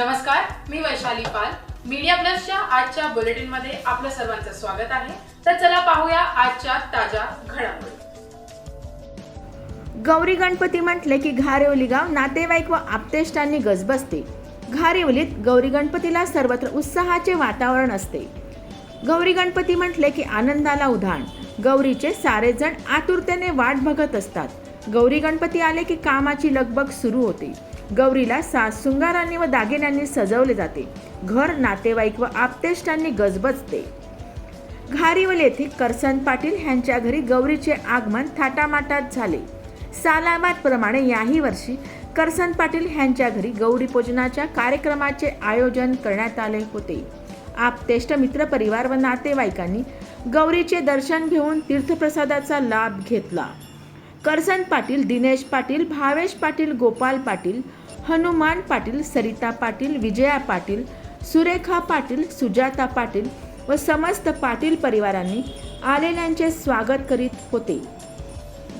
नमस्कार मी वैशाली पाल. मीडिया प्लसच्या आजच्या बुलेटिनमध्ये आपलं सर्वांचं स्वागत आहे. तर चला पाहूया आजच्या ताज्या घडामोडी. गौरी गणपती म्हटले की घारेवली गाव नातेवाईक व आप्तेष्टांनी गजबजते. घारेवलीत गौरी गणपतीला सर्वत्र उत्साहाचे वातावरण असते. गौरी गणपती म्हटले की आनंदाला उधाण. गौरीचे सारेजण आतुरतेने वाट बघत असतात. गौरी गणपती आले की कामाची लगबग सुरू होते. गौरीला सासुंगारांनी व दागिन्यांनी सजवले जाते. घर नातेवाईक व आप्तेष्टांनी गजबजते. घारीवल येथे करसन पाटील यांच्या घरी गौरीचे आगमन थाटामाटात झाले. सालाबादप्रमाणे याही वर्षी करसन पाटील यांच्या घरी गौरी पूजनाच्या कार्यक्रमाचे आयोजन करण्यात आले होते. आपतेष्ट मित्रपरिवार व नातेवाईकांनी गौरीचे दर्शन घेऊन तीर्थप्रसादाचा लाभ घेतला. करसन पाटील दिनेश पाटील भावेश पाटील गोपाल पाटील हनुमान पाटील सरिता पाटील विजया पाटील सुरेखा पाटील सुजाता पाटील व समस्त पाटील परिवारांनी आलेल्यांचे स्वागत करीत होते.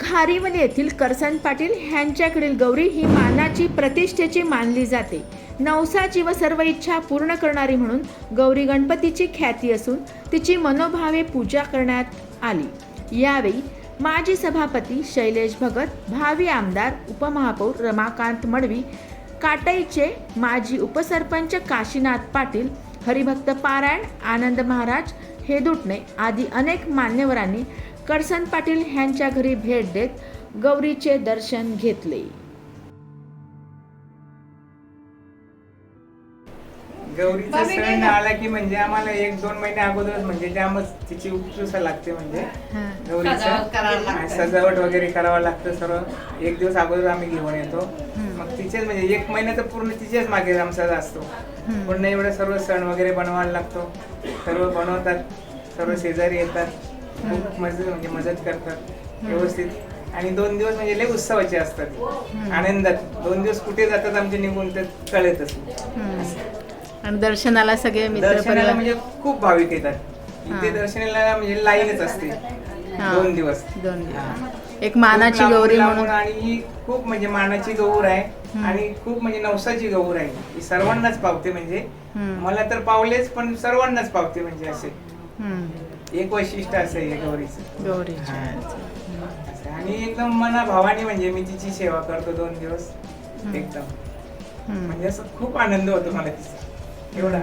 घारीवली येथील करसन पाटील ह्यांच्याकडील गौरी ही मानाची प्रतिष्ठेची मानली जाते. नवसाची व सर्व इच्छा पूर्ण करणारी म्हणून गौरी गणपतीची ख्याती असून तिची मनोभावे पूजा करण्यात आली. यावेळी माजी सभापती शैलेश भगत भावी आमदार उपमहापौर रमाकांत मडवी काटईचे माजी उपसरपंच काशीनाथ पाटील हरिभक्त पारायण आनंद महाराज हेदुटणे आदी अनेक मान्यवरांनी करसन पाटील यांच्या घरी भेट देत गौरीचे दर्शन घेतले. गौरीचा सण आला की म्हणजे आम्हाला एक दोन महिने अगोदरच म्हणजे तिची उपसुसा लागते म्हणजे गौरीचं. सजावट वगैरे करावं लागतं सर्व. एक दिवस अगोदर आम्ही घेऊन येतो. मग तिचेच म्हणजे एक महिना तर पूर्ण तिचेच मागे आमचा असतो. पूर्ण एवढं सर्व सण वगैरे बनवायला लागतो. सर्व बनवतात सर्व शेजारी येतात. खूप मदत म्हणजे मदत करतात. व्यवस्थित. आणि दोन दिवस म्हणजे लय उत्सवाचे असतात. आनंदात. दोन दिवस कुठे जातात आमचे निघून ते कळतच. आणि दर्शनाला सगळे दर्शनाला म्हणजे खूप भाविक येतात. इथे दर्शनाला म्हणजे लाईनच असते. दोन दिवस. दोन हा. एक मानाची गौरी म्हणून. आणि ही खूप म्हणजे मानाची गौर आहे आणि खूप म्हणजे नवसाची गौर आहे. ही सर्वांनाच पावते म्हणजे. मला तर पावलेच पण सर्वांनाच पावते म्हणजे असे. एक वैशिष्ट्य असं आहे गौरीचं. गौरीची. असं. आणि एकदम मना भावाने म्हणजे मी तिची सेवा करतो दोन दिवस. एकदम. म्हणजे असं खूप आनंद होतो मला तिचा. एवढा.